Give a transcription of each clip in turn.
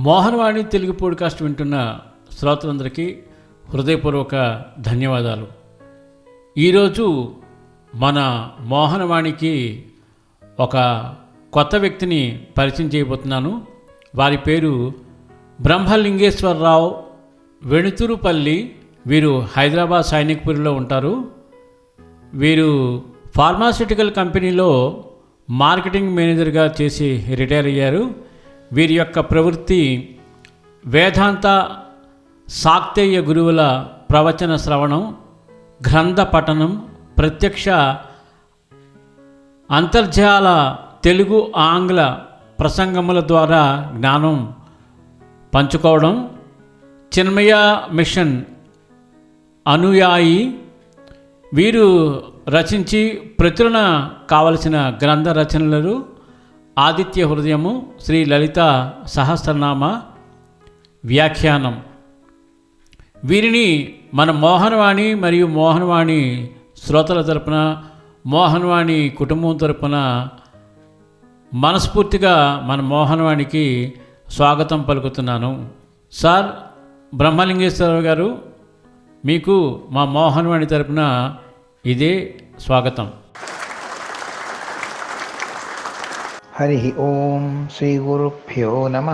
Mohan Vani Telugu podcast వింటున్న శ్రోతలందరికీ హృదయపూర్వక ధన్యవాదాలు. ఈరోజు మన మోహనవాణికి ఒక కొత్త వ్యక్తిని పరిచయం చేయబోతున్నాను. వారి పేరు బ్రహ్మలింగేశ్వరరావు వెణుతురుపల్లి. వీరు హైదరాబాద్ సైనిక్పూరిలో ఉంటారు. వీరు ఫార్మాస్యూటికల్ కంపెనీలో మార్కెటింగ్ మేనేజర్గా చేసి రిటైర్ అయ్యారు. వీరి యొక్క ప్రవృత్తి వేదాంత సాక్తేయ గురువుల ప్రవచన శ్రవణం గ్రంథ పఠనం ప్రత్యక్ష అంతర్జాల తెలుగు ఆంగ్ల ప్రసంగముల ద్వారా జ్ఞానం పంచుకోవడం చిన్మయ మిషన్ అనుయాయి. వీరు రచించి ప్రచురణ కావలసిన గ్రంథ రచనలు ఆదిత్య హృదయము శ్రీ లలిత సహస్రనామ వ్యాఖ్యానం. వీరిని మన మోహనవాణి మరియు మోహనవాణి శ్రోతల తరపున మోహనవాణి కుటుంబం తరపున మనస్ఫూర్తిగా మన మోహనవాణికి స్వాగతం పలుకుతున్నాను. సార్ బ్రహ్మలింగేశ్వరరావు గారు మీకు మా మోహనవాణి తరపున ఇదే స్వాగతం. హరి ఓం శ్రీ గురుభ్యో నమ.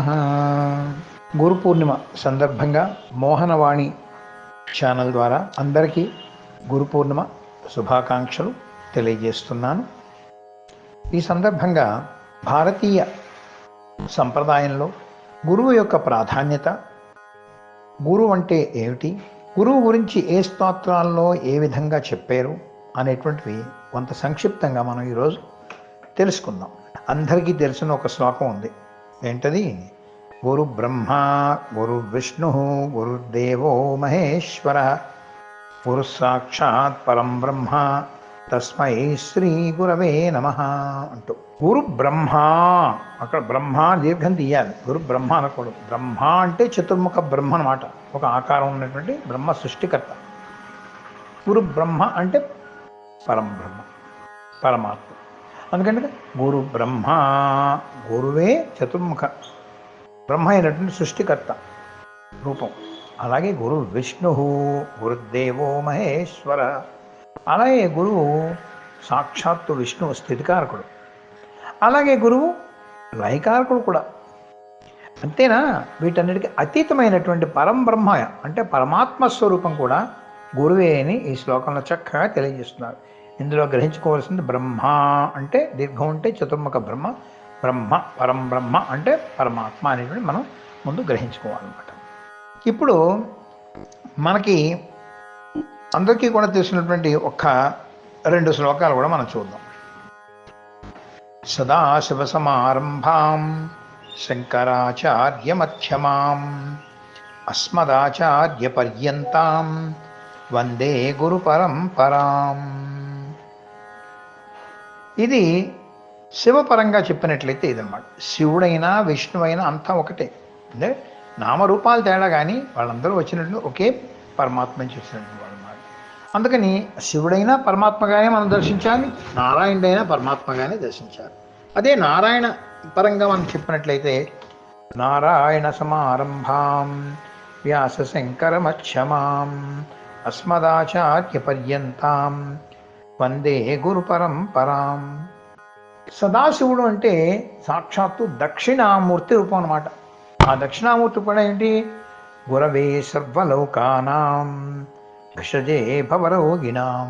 గురు పూర్ణిమ సందర్భంగా మోహనవాణి ఛానల్ ద్వారా అందరికీ గురు పూర్ణిమ శుభాకాంక్షలు తెలియజేస్తున్నాను. ఈ సందర్భంగా భారతీయ సంప్రదాయంలో గురువు యొక్క ప్రాధాన్యత గురువు అంటే ఏమిటి గురువు గురించి ఏ స్తోత్రాల్లో ఏ విధంగా చెప్పారు అనేటువంటివి కొంత సంక్షిప్తంగా మనం ఈరోజు తెలుసుకుందాం. అందరికీ తెలిసిన ఒక శ్లోకం ఉంది. ఏంటది? గురు బ్రహ్మ గురు విష్ణు గురుదేవో మహేశ్వర గురు సాక్షాత్ పరం బ్రహ్మ తస్మై శ్రీ గురవే నమ అంటూ. గురు బ్రహ్మ అక్కడ బ్రహ్మ దీర్ఘం తీయాలి. గురు బ్రహ్మ అనకూడదు. బ్రహ్మ అంటే చతుర్ముఖ బ్రహ్మ అనమాట ఒక ఆకారం ఉన్నటువంటి బ్రహ్మ సృష్టికర్త. గురు బ్రహ్మ అంటే పరం బ్రహ్మ పరమాత్మ. అందుకంటే గురు బ్రహ్మ గురువే చతుర్ముఖ. బ్రహ్మ అయినటువంటి సృష్టికర్త రూపం. అలాగే గురు విష్ణు గురుదేవో మహేశ్వర. అలాగే గురువు సాక్షాత్తు విష్ణువు స్థితికారకుడు. అలాగే గురువు లయకారకుడు కూడా. అంతేనా? వీటన్నిటికీ అతీతమైనటువంటి పరంబ్రహ్మ అంటే పరమాత్మ స్వరూపం కూడా గురువే అని ఈ శ్లోకంలో చక్కగా తెలియజేస్తున్నారు. ఇందులో గ్రహించుకోవాల్సింది బ్రహ్మ అంటే దీర్ఘం అంటే చతుర్ముఖ బ్రహ్మ బ్రహ్మ పరం బ్రహ్మ అంటే పరమాత్మ అనేటువంటి మనం ముందు గ్రహించుకోవాలన్నమాట. ఇప్పుడు మనకి అందరికీ కూడా తెలిసినటువంటి ఒక్క రెండు శ్లోకాలు కూడా మనం చూద్దాం. సదాశివసమారంభాం శంకరాచార్యమధ్యమాం అస్మదాచార్యపర్యంతాం వందే గురు పరంపరాం. ఇది శివపరంగా చెప్పినట్లయితే ఇదన్నమాట. శివుడైనా విష్ణువైనా అంతా ఒకటే. అంటే నామరూపాలు తేడా కానీ వాళ్ళందరూ వచ్చినట్లు ఒకే పరమాత్మని చూసినట్టు వాళ్ళు అన్నమాట అందుకని శివుడైనా పరమాత్మగానే మనం దర్శించాలి నారాయణుడైనా పరమాత్మగానే దర్శించాలి. అదే నారాయణ పరంగా మనం చెప్పినట్లయితే నారాయణ సమారంభాం వ్యాస శంకరమక్షమాం అస్మదాచార్య పర్యంతం వందే గురు పరంపరాం. సదాశివుడు అంటే సాక్షాత్తు దక్షిణామూర్తి రూపం అనమాట ఆ దక్షిణామూర్తి కూడా ఏంటి? గురవే సర్వలోకానాం భషజే భవరోగిణాం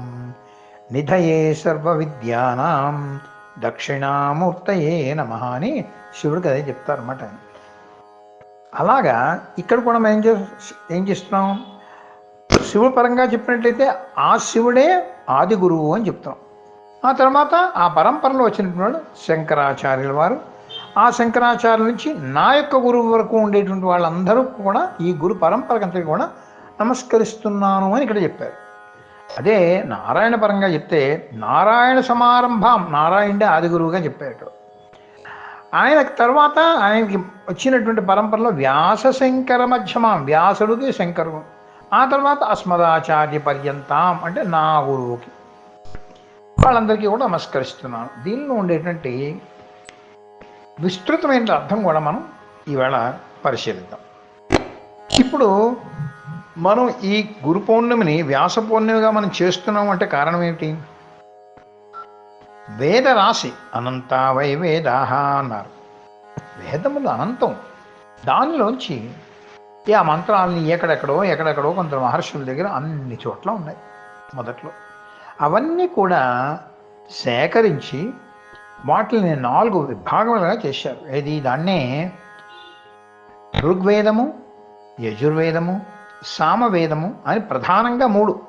నిధయే సర్వ విద్యానాం దక్షిణామూర్తయే నమ అని శివుడికి అదే చెప్తారన్నమాట. అలాగా ఇక్కడ కూడా మనం ఏం చే ఏం చేస్తున్నాం? శివుడు పరంగా చెప్పినట్లయితే ఆ శివుడే ఆది గురువు అని చెప్తాం ఆ తర్వాత ఆ పరంపరలో వచ్చినటువంటి శంకరాచార్యుల వారు ఆ శంకరాచార్యుల నుంచి నా యొక్క గురువు వరకు ఉండేటువంటి వాళ్ళందరూ కూడా ఈ గురు పరంపరకంతటి కూడా నమస్కరిస్తున్నాను అని ఇక్కడ చెప్పారు. అదే నారాయణ పరంగా చెప్తే నారాయణ సమారంభం నారాయణుడే ఆది గురువుగా చెప్పారు ఇక్కడ. ఆయన తర్వాత ఆయనకి వచ్చినటువంటి పరంపరలో వ్యాస శంకర మధ్యమ వ్యాసుడికి శంకరుడు. ఆ తర్వాత అస్మదాచార్య పర్యంతం అంటే నా గురువుకి. వాళ్ళందరికీ కూడా నమస్కరిస్తున్నాను. దీనిలో ఉండేటువంటి విస్తృతమైన అర్థం కూడా మనం ఈవేళ పరిశీలిద్దాం. ఇప్పుడు మనం ఈ గురు పౌర్ణమిని వ్యాస పౌర్ణమిగా మనం చేస్తున్నాం అంటే కారణం ఏమిటి? వేద రాశి అనంతా వై వేదాహ అన్నారు. వేదములు అనంతం. దానిలోంచి ఆ మంత్రాలని ఎక్కడెక్కడో ఎక్కడెక్కడో కొంత మహర్షుల దగ్గర అన్ని చోట్ల ఉన్నాయి మొదట్లో. అవన్నీ కూడా సేకరించి వాటిని నాలుగు విభాగములుగా చేశారు. ఏది? దాన్నే ఋగ్వేదము యజుర్వేదము సామవేదము అని ప్రధానంగా మూడు.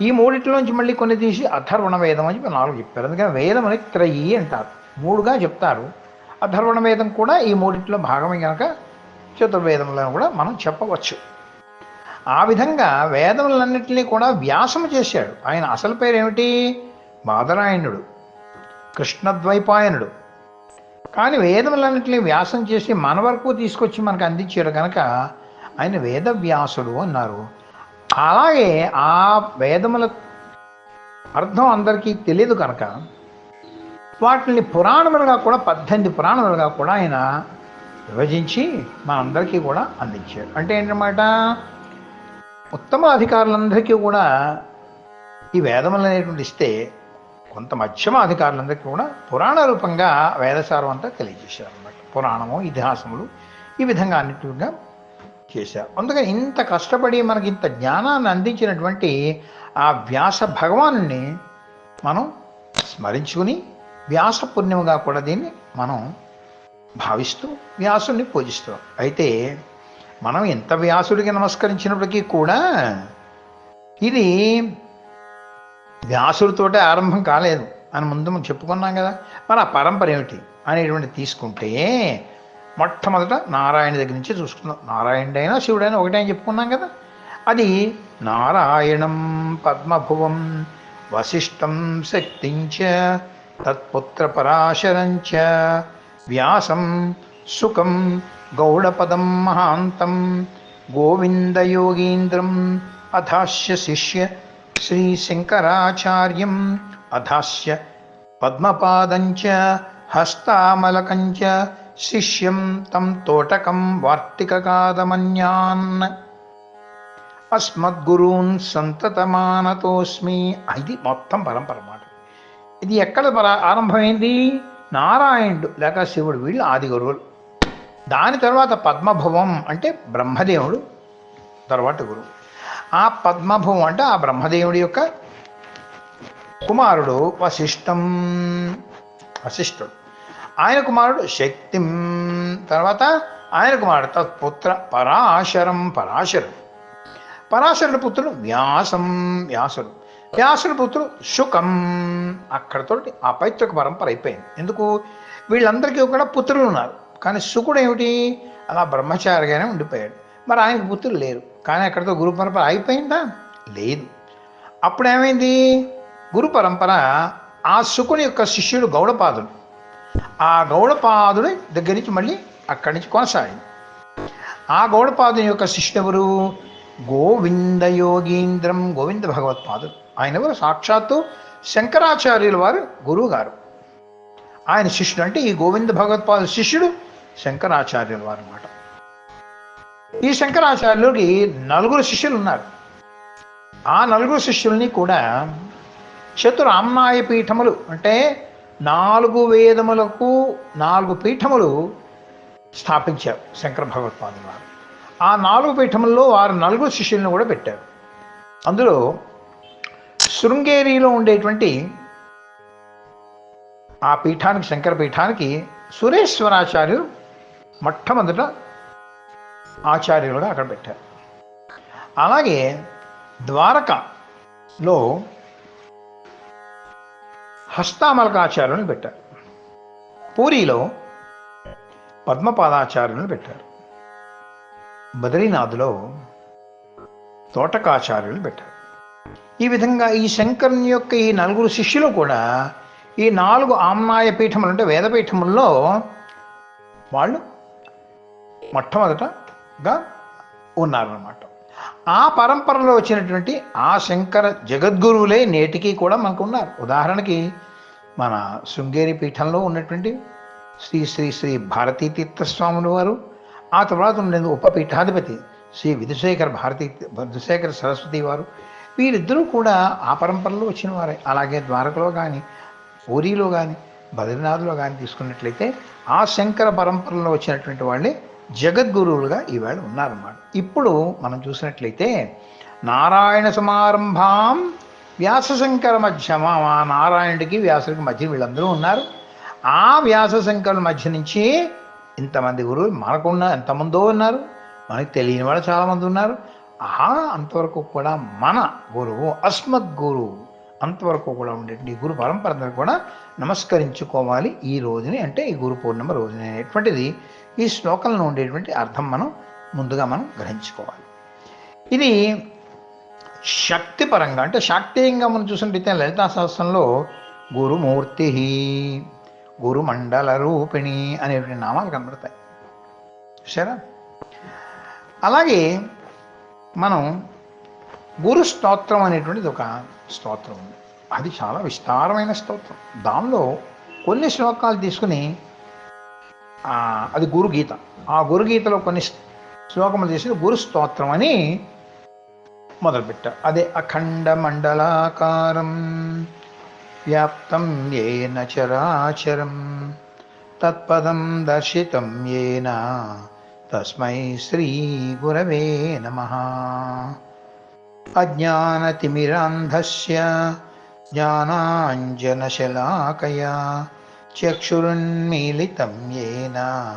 ఈ మూడిట్లోంచి మళ్ళీ కొన్ని తీసి అథర్వణ వేదం అని చెప్పి నాలుగు చెప్పారు. అందుకని వేదం అని త్రయి అంటారు. మూడుగా చెప్తారు. అథర్వణ వేదం కూడా ఈ మూడిట్లో భాగమే కనుక చతుర్వేదములను కూడా మనం చెప్పవచ్చు. ఆ విధంగా వేదములన్నింటినీ కూడా వ్యాసము చేశాడు. ఆయన అసలు పేరు ఏమిటి బాదరాయణుడు. కృష్ణద్వైపాయనుడు. కానీ వేదములన్నింటినీ వ్యాసం చేసి మన వరకు తీసుకొచ్చి మనకు అందించాడు కనుక ఆయన వేదవ్యాసుడు అన్నారు. అలాగే ఆ వేదముల అర్థం అందరికీ తెలియదు కనుక వాటిని పురాణములుగా కూడా పద్దెనిమిది పురాణములుగా కూడా ఆయన విభజించి మనందరికీ కూడా అందించారు. అంటే ఏంటన్నమాట? ఉత్తమ అధికారులందరికీ కూడా ఈ వేదములు అనేటువంటి ఇస్తే కొంత మధ్యమ అధికారులందరికీ కూడా పురాణ రూపంగా వేదసారం అంతా తెలియజేశారు పురాణము ఇతిహాసములు ఈ విధంగా అన్నిటిగా చేశారు. అందుకని ఇంత కష్టపడి మనకి ఇంత జ్ఞానాన్ని అందించినటువంటి ఆ వ్యాస భగవాను మనం స్మరించుకుని వ్యాస పుణ్యముగా కూడా దీన్ని మనం భావిస్తూ వ్యాసుని పూజిస్తాం. అయితే మనం ఎంత వ్యాసుడికి నమస్కరించినప్పటికీ కూడా ఇది వ్యాసుడితోటే ఆరంభం కాలేదు అని ముందు మనం చెప్పుకున్నాం కదా. మరి ఆ పరంపర ఏమిటి అనేటువంటి తీసుకుంటే మొట్టమొదట నారాయణ దగ్గర నుంచి చూసుకుందాం. నారాయణుడైనా శివుడైనా ఒకటే అని చెప్పుకున్నాం కదా. అది నారాయణం పద్మభువం వశిష్టం శక్తించ తత్పుత్ర పరాశరంచ వ్యాసం సుఖం గౌడపదం మహాంతం గోవిందయోగీంద్రం అథాస్య శిష్య శ్రీ శంకరాచార్యం అథాస్య పద్మపాదంచ హస్తామలకంచ శిష్యం తం తోటకం వార్తికకాదమన్యాన్. అస్మద్గురూన్ సంతతమానతోస్మి ఇది మొత్తం పరంపర మాట. ఇది ఎక్కడ ఆరంభమైంది? నారాయణుడు లేక శివుడు వీళ్ళు ఆది గురువులు దాని తర్వాత పద్మభవం అంటే బ్రహ్మదేవుడు తర్వాత గురువు. ఆ పద్మభవం అంటే ఆ బ్రహ్మదేవుడి యొక్క కుమారుడు వశిష్టం వశిష్ఠుడు. ఆయన కుమారుడు శక్తిం తర్వాత ఆయన కుమారుడు తత్పుత్ర పరాశరం పరాశరం పరాశరుడు పుత్రుడు వ్యాసం వ్యాసుడు. వ్యాసుడు పుత్రుడు శుకం. అక్కడతోటి ఆ పైతృక పరంపర అయిపోయింది. ఎందుకు? వీళ్ళందరికీ కూడా పుత్రులు ఉన్నారు. కానీ శుకుడు ఏమిటి? అలా బ్రహ్మచారిగానే ఉండిపోయాడు. మరి ఆయనకు పుత్రులు లేరు. కానీ అక్కడితో గురు పరంపర అయిపోయిందా? లేదు. అప్పుడు ఏమైంది గురు పరంపర ఆ శుకుని యొక్క శిష్యుడు గౌడపాదుడు. ఆ గౌడపాదుడి దగ్గర నుంచి మళ్ళీ అక్కడి నుంచి కొనసాగింది. ఆ గౌడపాదుని యొక్క శిష్యుడు ఎవరు? గోవింద యోగీంద్రం గోవింద భగవత్పాదుడు. ఆయన ఎవరు? సాక్షాత్తు శంకరాచార్యుల వారు గురువు గారు ఆయన శిష్యుడు అంటే ఈ గోవింద భగవత్పాదు శిష్యుడు శంకరాచార్యుల వారు అన్నమాట. ఈ శంకరాచార్యులకి నలుగురు శిష్యులు ఉన్నారు. ఆ నలుగురు శిష్యుల్ని కూడా చతురామ్నాయ పీఠములు అంటే నాలుగు వేదములకు నాలుగు పీఠములు స్థాపించారు శంకర భగవత్పాదులు వారు. ఆ నాలుగు పీఠముల్లో వారు నలుగురు శిష్యులను కూడా పెట్టారు. అందులో శృంగేరిలో ఉండేటువంటి ఆ పీఠానికి శంకర పీఠానికి సురేశ్వరాచార్యులు మొట్టమొదట ఆచార్యులుగా అక్కడ పెట్టారు. అలాగే ద్వారకలో హస్తామలకాచార్యులను పెట్టారు. పూరిలో పద్మపాదాచార్యులను పెట్టారు. బద్రీనాథ్లో తోటకాచార్యులు పెట్టారు. ఈ విధంగా ఈ శంకరుని యొక్క ఈ నలుగురు శిష్యులు కూడా ఈ నాలుగు ఆమ్నాయ పీఠములు అంటే వేదపీఠముల్లో వాళ్ళు మొట్టమొదటగా ఉన్నారన్నమాట. ఆ పరంపరలో వచ్చినటువంటి ఆ శంకర జగద్గురువులే నేటికి కూడా మనకు ఉన్నారు. ఉదాహరణకి మన శృంగేరి పీఠంలో ఉన్నటువంటి శ్రీ శ్రీ శ్రీ భారతీ తీర్థస్వాములు వారు ఆ తర్వాత ఉండేది ఉపపీఠాధిపతి శ్రీ విధుశేఖర భారతీ విధుశేఖర సరస్వతి వారు వీరిద్దరూ కూడా ఆ పరంపరలో వచ్చిన వారే అలాగే ద్వారకలో కానీ పూరిలో కానీ బద్రీనాథ్లో కానీ తీసుకున్నట్లయితే ఆ శంకర పరంపరలో వచ్చినటువంటి వాళ్ళే జగద్గురువులుగా ఈవేళ ఉన్నారన్నమాట. ఇప్పుడు మనం చూసినట్లయితే నారాయణ సమారంభాం వ్యాసశంకర మధ్యమ? ఆ నారాయణుడికి వ్యాసుడికి మధ్య వీళ్ళందరూ ఉన్నారు. ఆ వ్యాస శంకరుల మధ్య నుంచి ఇంతమంది గురువులు మనకున్న ఎంతమందో ఉన్నారు. మనకి తెలియని వాళ్ళు చాలామంది ఉన్నారు. ఆ అంతవరకు కూడా మన గురువు అస్మద్ గురువు అంతవరకు కూడా ఉండేటువంటి ఈ గురు పరంపర కూడా నమస్కరించుకోవాలి ఈ రోజుని అంటే ఈ గురు పూర్ణిమ రోజుని అనేటువంటిది ఈ శ్లోకంలో ఉండేటువంటి అర్థం మనం ముందుగా మనం గ్రహించుకోవాలి. ఇది శక్తి పరంగా అంటే శాక్తీయంగా మనం చూసినట్టయితే లలితా సహస్రంలో గురుమూర్తి గురుమండల రూపిణి అనేటువంటి నామాలు కనబడతాయి. సరే అలాగే మనం గురు స్తోత్రం అనేటువంటిది ఒక స్తోత్రం. ఉంది అది చాలా విస్తారమైన స్తోత్రం. దానిలో కొన్ని శ్లోకాలు తీసుకుని అది గురుగీత. ఆ గురుగీతలో కొన్ని శ్లోకములు చేసి గురు స్తోత్రం అని మొదలుపెట్టారు అదే అఖండ మండలాకారం వ్యాప్తం ఏన చరాచరం తత్పదం దర్శితం ఏనా తస్మై శ్రీ గురవే నమ. అజ్ఞానతిమిరాంధస్య జ్ఞానాంజనశలాకయా చక్షురున్మీలితం ఏన.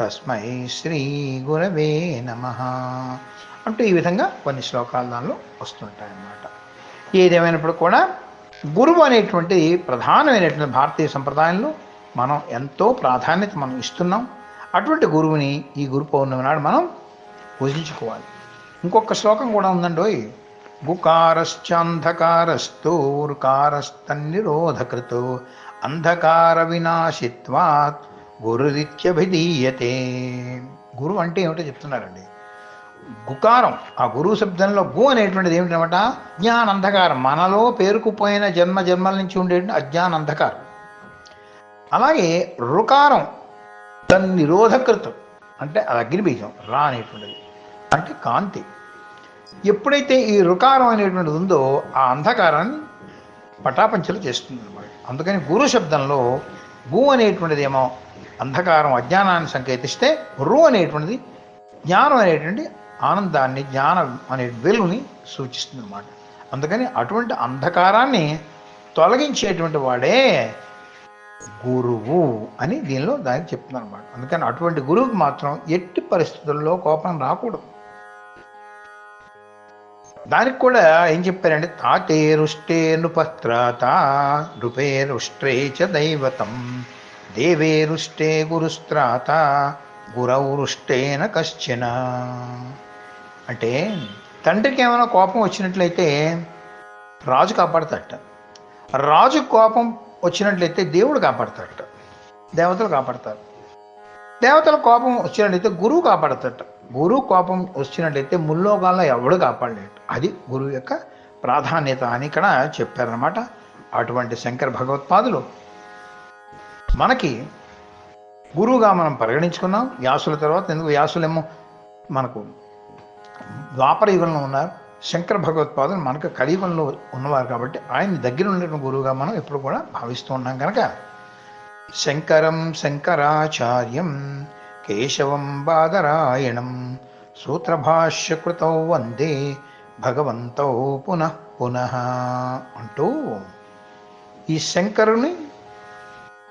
తస్మై శ్రీ గురవే నమ. అంటూ ఈ విధంగా కొన్ని శ్లోకాలు దానిలో వస్తుంటాయన్నమాట. ఏదేమైనప్పుడు కూడా గురువు అనేటువంటి ప్రధానమైనటువంటి భారతీయ సంప్రదాయంలో మనం ఎంతో ప్రాధాన్యత మనం ఇస్తున్నాం. అటువంటి గురువుని ఈ గురు పౌర్ణమి నాడు మనం పూజించుకోవాలి. ఇంకొక శ్లోకం కూడా ఉందండి గుకారశ్చాంధకారస్తు రుకారస్తన్నిరోధకృతో అంధకార వినాశిత్వాత్ గురురిత్యభిధీయతే. గురువు అంటే ఏమిటో చెప్తున్నారండి. గుకారం ఆ గురువు శబ్దంలో గు అనేటువంటిది ఏమిటనమాట? అజ్ఞాన అంధకారం మనలో పేరుకుపోయిన జన్మ జన్మల నుంచి ఉండేటువంటి అజ్ఞాన అంధకారం అలాగే రుకారం తన్ నిరోధకృతం అంటే అది అగ్నిబీజం రా అనేటువంటిది అంటే కాంతి. ఎప్పుడైతే ఈ రుకారం అనేటువంటిది ఉందో ఆ అంధకారాన్ని పటాపంచలు చేస్తుంది అనమాట అందుకని గురు శబ్దంలో భూ అనేటువంటిది ఏమో అంధకారం అజ్ఞానాన్ని సంకేతిస్తే రు అనేటువంటిది జ్ఞానం అనేటువంటి ఆనందాన్ని జ్ఞానం అనే వెలుగుని సూచిస్తుంది అనమాట అందుకని అటువంటి అంధకారాన్ని తొలగించేటువంటి వాడే గురువు అని దీనిలో దానికి చెప్తున్నాను అనమాట అందుకని అటువంటి గురువుకి మాత్రం ఎట్టి పరిస్థితుల్లో కోపం రాకూడదు. దానికి కూడా ఏం చెప్పారంటే తాతే రుష్టే నృపత్రాత నృపే రుష్ట్రే చ దైవతం. దేవే రుష్టే గురుస్త్రాత గురౌ రుష్టేన కశ్చన. అంటే తండ్రికి ఏమైనా కోపం వచ్చినట్లయితే రాజు కాపాడతాడట. రాజు కోపం వచ్చినట్లయితే దేవుడు కాపాడతాడట. దేవతలు కాపాడతారు. దేవతల కోపం వచ్చినట్లయితే గురువు కాపాడతాడట. గురువు కోపం వచ్చినట్లయితే ముల్లోకాల్లో ఎవడు కాపాడలేడు. అది గురువు యొక్క ప్రాధాన్యత అని ఇక్కడ చెప్పారనమాట అటువంటి శంకర భగవత్పాదులు. మనకి గురువుగా మనం పరిగణించుకున్నాం. వ్యాసుల తర్వాత ఎందుకు వ్యాసులేమో మనకు ద్వాపర యుగంలో ఉన్నారు. శంకర భగవత్పాదులు మనకు కలియుగంలో ఉన్నవారు కాబట్టి ఆయన దగ్గర ఉండేటువంటి గురువుగా మనం ఎప్పుడు కూడా భావిస్తూ ఉన్నాం కనుక. శంకరం శంకరాచార్యం కేశవం బాదరాయణం సూత్రభాష్యకృతౌ వందే భగవంతో పునః పునః అంటూ ఈ శంకరుని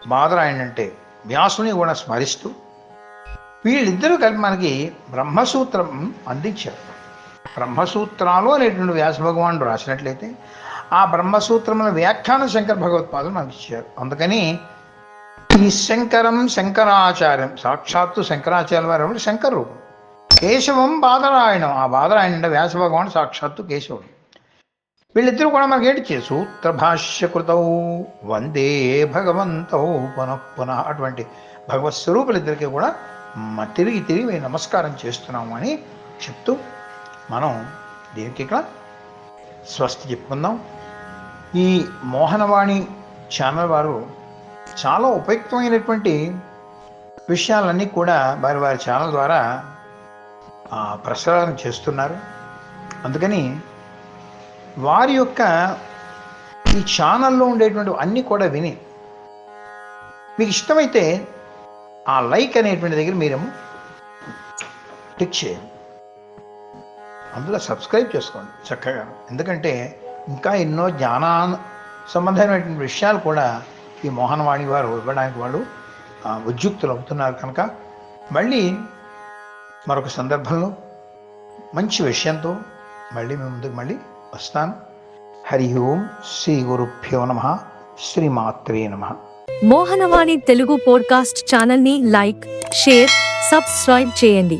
బాదరాయణ అంటే వ్యాసుని కూడా స్మరిస్తూ వీళ్ళిద్దరూ కలిపి మనకి బ్రహ్మసూత్రం అందించారు. బ్రహ్మసూత్రాలు అనేటువంటి వ్యాస భగవానుడు రాసినట్లయితే ఆ బ్రహ్మసూత్రముల వ్యాఖ్యానం శంకర భగవత్పాదులు మనకి ఇచ్చారు. అందుకని ఈ శంకరం శంకరాచార్యం సాక్షాత్తు శంకరాచార్య వారు శంకరు శంకర రూపం కేశవం బాదరాయణం. ఆ బాధరాయణ అంటే వ్యాస భగవాన్ సాక్షాత్తు కేశవుడు. వీళ్ళిద్దరూ కూడా మనకి ఏంటి చే- సూత్ర భాష్యకృతౌ వందే భగవంతౌ పునః పునః అటువంటి భగవత్ స్వరూపులిద్దరికీ కూడా మ- తిరిగి తిరిగి మేము నమస్కారం చేస్తున్నాము అని చెప్తూ మనం దేనికి ఇక్కడ స్వస్తి చెప్పుకుందాం. ఈ మోహనవాణి ఛానల్ వారు చాలా ఉపయుక్తమైనటువంటి విషయాలన్నీ కూడా వారి వారి ఛానల్ ద్వారా ప్రసారం చేస్తున్నారు. అందుకని వారి యొక్క ఈ ఛానల్లో ఉండేటువంటి అన్నీ కూడా విని మీకు ఇష్టమైతే ఆ లైక్ అనేటువంటి దగ్గర మీరు టిక్ చేయండి. అందులో సబ్స్క్రైబ్ చేసుకోండి చక్కగా. ఎందుకంటే ఇంకా ఎన్నో జ్ఞాన సంబంధమైనటువంటి విషయాలు కూడా ఈ మోహనవాణి వారు ఇవ్వడానికి వాళ్ళు ఉద్యుక్తులు అవుతున్నారు కనుక. మళ్ళీ మరొక సందర్భంలో మంచి విషయంతో మళ్ళీ మేము ముందుకు మళ్ళీ వస్తాను. హరి ఓం శ్రీ గురుభ్యో నమ శ్రీమాత్రే నమః. మోహనవాణి తెలుగు పోడ్కాస్ట్ ఛానల్ని లైక్ షేర్ సబ్స్క్రైబ్ చేయండి.